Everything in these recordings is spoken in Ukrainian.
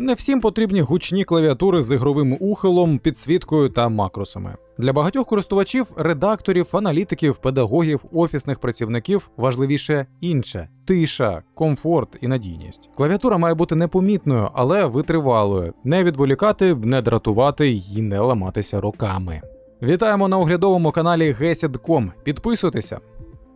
Не всім потрібні гучні клавіатури з ігровим ухилом, підсвіткою та макросами. Для багатьох користувачів, редакторів, аналітиків, педагогів, офісних працівників важливіше інше: тиша, комфорт і надійність. Клавіатура має бути непомітною, але витривалою, не відволікати, не дратувати і не ламатися роками. Вітаємо на оглядовому каналі Gesid.com. Підписуйтеся.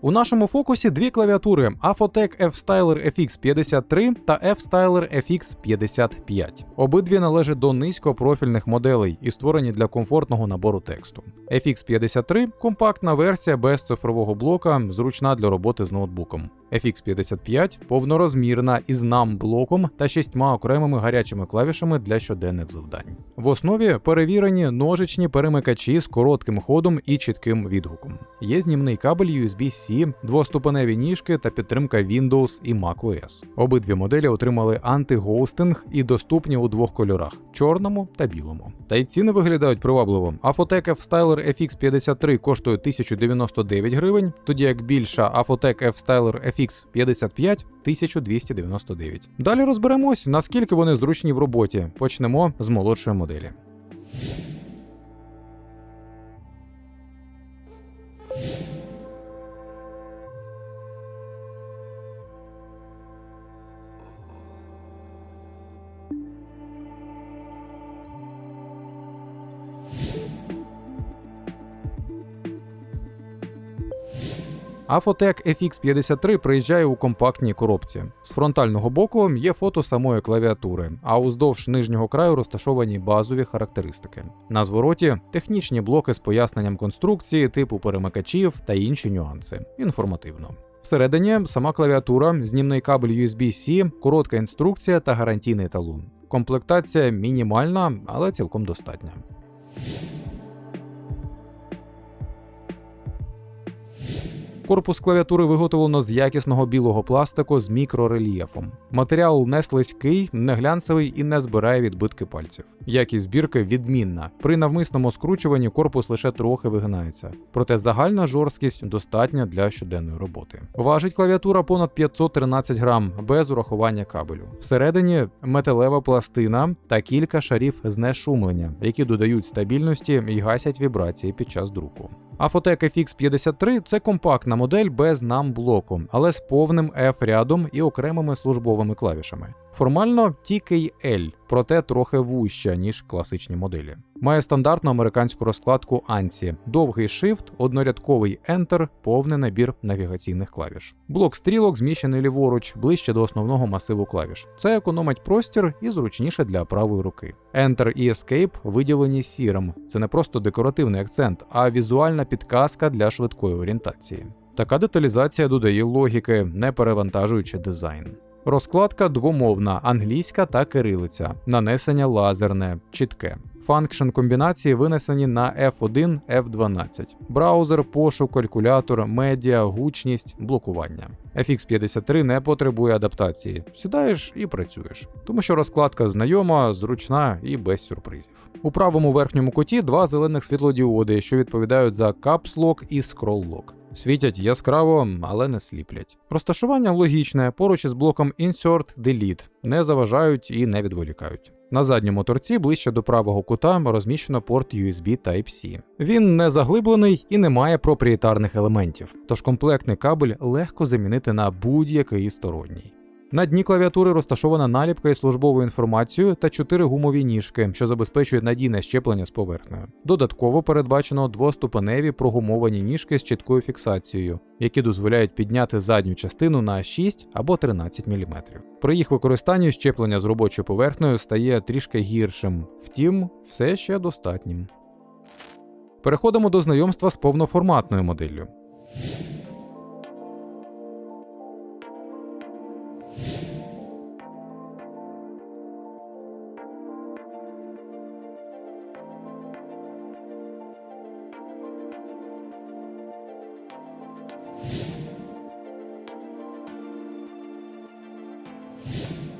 У нашому фокусі дві клавіатури Afotec F-Styler FX53 та F-Styler FX55. Обидві належать до низькопрофільних моделей і створені для комфортного набору тексту. FX53 компактна версія без цифрового блока, зручна для роботи з ноутбуком. FX55 повнорозмірна із нам блоком та шістьма окремими гарячими клавішами для щоденних завдань. В основі перевірені ножичні перемикачі з коротким ходом і чітким відгуком. Є знімний кабель USB-C, двоступеневі ніжки та підтримка Windows і macOS. Обидві моделі отримали антигоустинг і доступні у двох кольорах чорному та білому. Та й ціни виглядають привабливо. Afotec F-Styler FX53 коштує 1099 гривень, тоді як більша Afotec F-Styler FX55 1299. Далі розберемось, наскільки вони зручні в роботі. Почнемо з молодшої моделі. Afotec FX53 приїжджає у компактній коробці. З фронтального боку є фото самої клавіатури, а уздовж нижнього краю розташовані базові характеристики. На звороті технічні блоки з поясненням конструкції, типу перемикачів та інші нюанси. Інформативно. Всередині сама клавіатура, знімний кабель USB-C, коротка інструкція та гарантійний талон. Комплектація мінімальна, але цілком достатня. Корпус клавіатури виготовлено з якісного білого пластику з мікрорельєфом. Матеріал не слизький, не глянцевий і не збирає відбитки пальців. Якість збірки відмінна. При навмисному скручуванні корпус лише трохи вигинається, проте загальна жорсткість достатня для щоденної роботи. Важить клавіатура понад 513 грам без урахування кабелю. Всередині металева пластина та кілька шарів знешумлення, які додають стабільності і гасять вібрації під час друку. Afotec FX53 це компактна модель без нам блоку, але з повним F-рядом і окремими службовими клавішами. Формально TKL, проте трохи вуща, ніж класичні моделі. Має стандартну американську розкладку ANSI, довгий Shift, однорядковий Enter, повний набір навігаційних клавіш. Блок стрілок зміщений ліворуч, ближче до основного масиву клавіш. Це економить простір і зручніше для правої руки. Enter і Escape виділені сірим. Це не просто декоративний акцент, а візуальна підказка для швидкої орієнтації. Така деталізація додає логіки, не перевантажуючи дизайн. Розкладка двомовна, англійська та кирилиця, нанесення лазерне, чітке. Фанкшн комбінації винесені на F1, F12. Браузер, пошук, калькулятор, медіа, гучність, блокування. FX53 не потребує адаптації. Сідаєш і працюєш, тому що розкладка знайома, зручна і без сюрпризів. У правому верхньому куті два зелених світлодіоди, що відповідають за Lock і Lock. Світять яскраво, але не сліплять. Розташування логічне поруч із блоком Insert Delete, не заважають і не відволікають. На задньому торці ближче до правого кута розміщено порт USB Type-C. Він не заглиблений і не має проприєтарних елементів, тож комплектний кабель легко замінити на будь-який сторонній. На дні клавіатури розташована наліпка із службовою інформацією та чотири гумові ніжки, що забезпечують надійне щеплення з поверхнею. Додатково передбачено двоступеневі прогумовані ніжки з чіткою фіксацією, які дозволяють підняти задню частину на 6 або 13 мм. При їх використанні щеплення з робочою поверхнею стає трішки гіршим, втім, все ще достатнім. Переходимо до знайомства з повноформатною моделлю.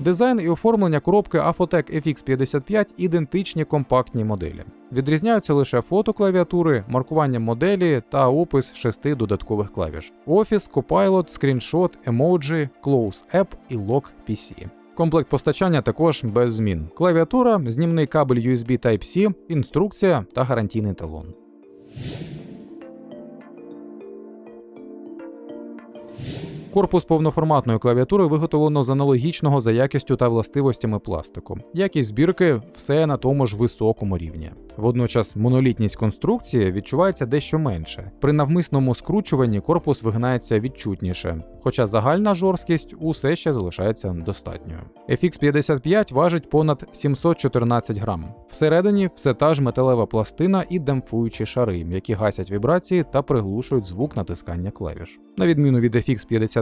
Дизайн і оформлення коробки Afotec FX55 ідентичні компактній моделі. Відрізняються лише фото клавіатури, маркування моделі та опис шести додаткових клавіш: Office, Copilot, Screenshot, Emoji, Close App і Lock PC. Комплект постачання також без змін. Клавіатура, знімний кабель USB Type-C, інструкція та гарантійний талон. Корпус повноформатної клавіатури виготовлено з аналогічного за якістю та властивостями пластику. Якість збірки все на тому ж високому рівні. Водночас монолітність конструкції відчувається дещо менше. При навмисному скручуванні корпус вигинається відчутніше, хоча загальна жорсткість усе ще залишається достатньою. FX55 важить понад 714 грам. Всередині все та ж металева пластина і демпфуючі шари, які гасять вібрації та приглушують звук натискання клавіш. На відміну від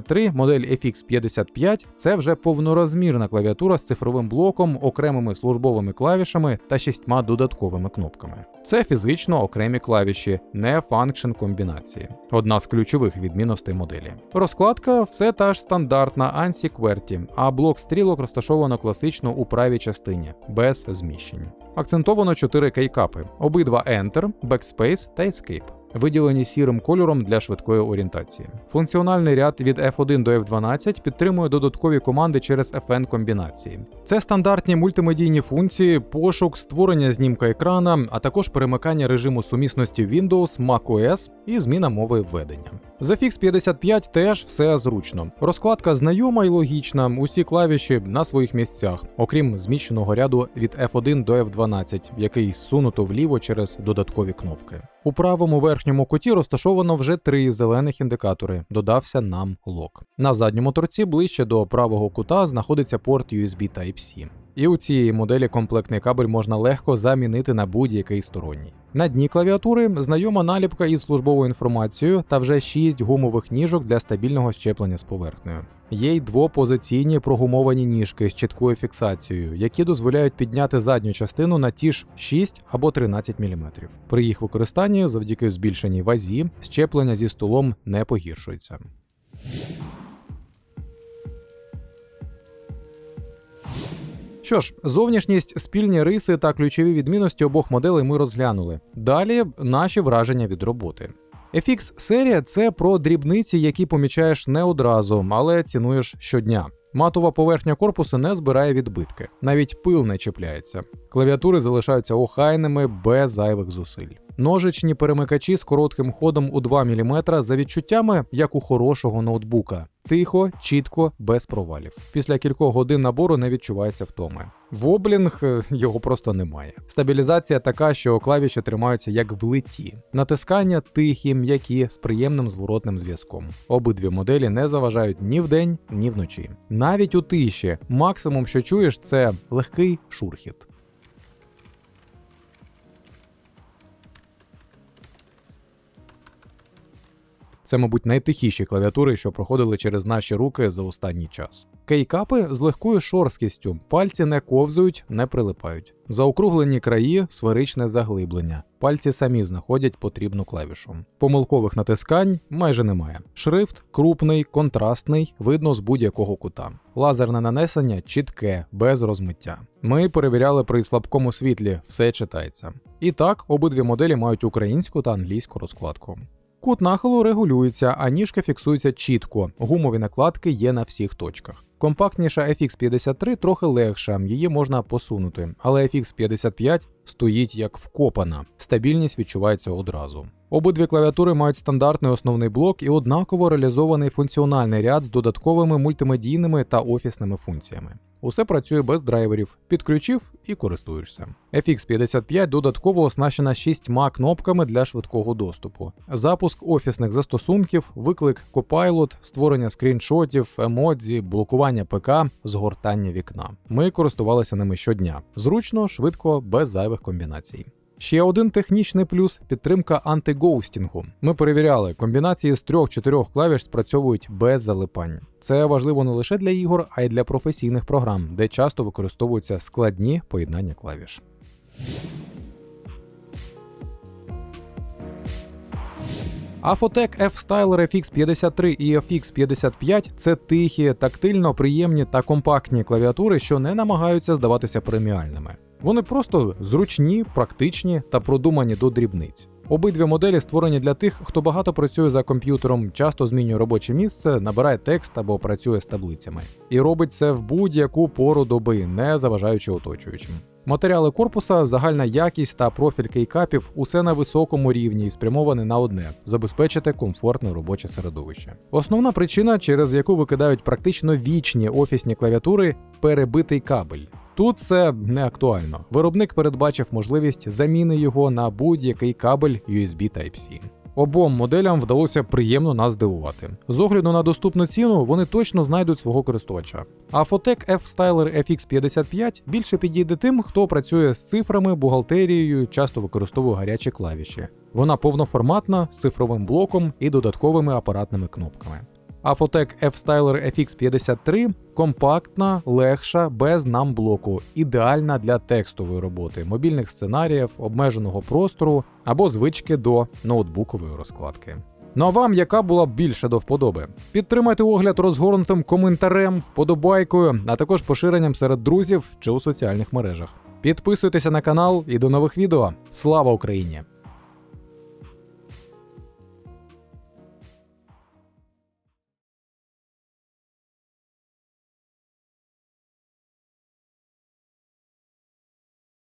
FX53, модель FX55 це вже повнорозмірна клавіатура з цифровим блоком, окремими службовими клавішами та шістьма додатковими кнопками. Це фізично окремі клавіші, не фанкшн комбінації. Одна з ключових відмінностей моделі. Розкладка все та ж стандартна ANSI QWERTY, а блок стрілок розташовано класично у правій частині, без зміщень. Акцентовано 4 кейкапи, обидва Enter, Backspace та Escape виділені сірим кольором для швидкої орієнтації. Функціональний ряд від F1 до F12 підтримує додаткові команди через FN комбінації. Це стандартні мультимедійні функції, пошук, створення знімка екрана, а також перемикання режиму сумісності Windows, macOS і зміна мови введення. За Fix 55 теж все зручно. Розкладка знайома і логічна, усі клавіші на своїх місцях, окрім зміщеного ряду від F1 до F12, який зсунуто вліво через додаткові кнопки. У правому верхньому куті розташовано вже три зелених індикатори. Додався нам лок. На задньому торці ближче до правого кута знаходиться порт USB Type-C. І у цієї моделі комплектний кабель можна легко замінити на будь-який сторонній. На дні клавіатури знайома наліпка із службовою інформацією та вже 6 гумових ніжок для стабільного щеплення з поверхнею. Є й двопозиційні прогумовані ніжки з чіткою фіксацією, які дозволяють підняти задню частину на ті ж 6 або 13 мм. При їх використанні, завдяки збільшеній вазі, щеплення зі столом не погіршується. Що ж, зовнішність, спільні риси та ключові відмінності обох моделей ми розглянули. Далі наші враження від роботи. FX серія це про дрібниці, які помічаєш не одразу, але цінуєш щодня. Матова поверхня корпусу не збирає відбитки, навіть пил не чіпляється. Клавіатури залишаються охайними без зайвих зусиль. Ножичні перемикачі з коротким ходом у 2 мм за відчуттями, як у хорошого ноутбука. Тихо, чітко, без провалів. Після кількох годин набору не відчувається втоми. Воблінг е, його просто немає. Стабілізація така, що клавіші тримаються як в литі. Натискання тихі, м'які, з приємним зворотним зв'язком. Обидві моделі не заважають ні вдень, ні вночі. Навіть у тиші максимум, що чуєш, це легкий шурхіт. Це, мабуть, найтихіші клавіатури, що проходили через наші руки за останній час. Кейкапи з легкою шорсткістю, пальці не ковзують, не прилипають. Заокруглені краї, сферичне заглиблення. Пальці самі знаходять потрібну клавішу. Помилкових натискань майже немає. Шрифт крупний, контрастний, видно з будь-якого кута. Лазерне нанесення чітке, без розмиття. Ми перевіряли при слабкому світлі, все читається. І так, обидві моделі мають українську та англійську розкладку. Кут нахилу регулюється, а ніжка фіксується чітко. Гумові накладки є на всіх точках. Компактніша FX53 трохи легша, її можна посунути, але FX55 стоїть як вкопана. Стабільність відчувається одразу. Обидві клавіатури мають стандартний основний блок і однаково реалізований функціональний ряд з додатковими мультимедійними та офісними функціями. Усе працює без драйверів, підключив і користуєшся. FX55 додатково оснащена шістьма кнопками для швидкого доступу: запуск офісних застосунків, виклик Copilot, створення скріншотів, емодзі, блокування ПК, згортання вікна. Ми користувалися ними щодня. Зручно, швидко, без зайвих комбінацій. Ще один технічний плюс підтримка антигоустінгу. Ми перевіряли, комбінації з трьох-чотирьох клавіш спрацьовують без залипань. Це важливо не лише для ігор, а й для професійних програм, де часто використовуються складні поєднання клавіш. Afotec F-Styler FX53 і FX55 це тихі, тактильно приємні та компактні клавіатури, що не намагаються здаватися преміальними. Вони просто зручні, практичні та продумані до дрібниць. Обидві моделі створені для тих, хто багато працює за комп'ютером, часто змінює робоче місце, набирає текст або працює з таблицями. І робить це в будь-яку пору доби, не заважаючи оточуючим. Матеріали корпуса, загальна якість та профіль кейкапів усе на високому рівні і спрямоване на одне забезпечити комфортне робоче середовище. Основна причина, через яку викидають практично вічні офісні клавіатури, перебитий кабель. Тут це не актуально. Виробник передбачив можливість заміни його на будь-який кабель USB Type-C. Обом моделям вдалося приємно нас здивувати. З огляду на доступну ціну вони точно знайдуть свого користувача. А Fotec F-Styler FX55 більше підійде тим, хто працює з цифрами, бухгалтерією, часто використовує гарячі клавіші. Вона повноформатна з цифровим блоком і додатковими апаратними кнопками. А Fotec F-Styler FX53 компактна, легша, без нам-блоку, ідеальна для текстової роботи, мобільних сценаріїв, обмеженого простору або звички до ноутбукової розкладки. Ну а вам яка була більше до вподоби? Підтримайте огляд розгорнутим коментарем, вподобайкою, а також поширенням серед друзів чи у соціальних мережах. Підписуйтеся на канал і до нових відео. Слава Україні!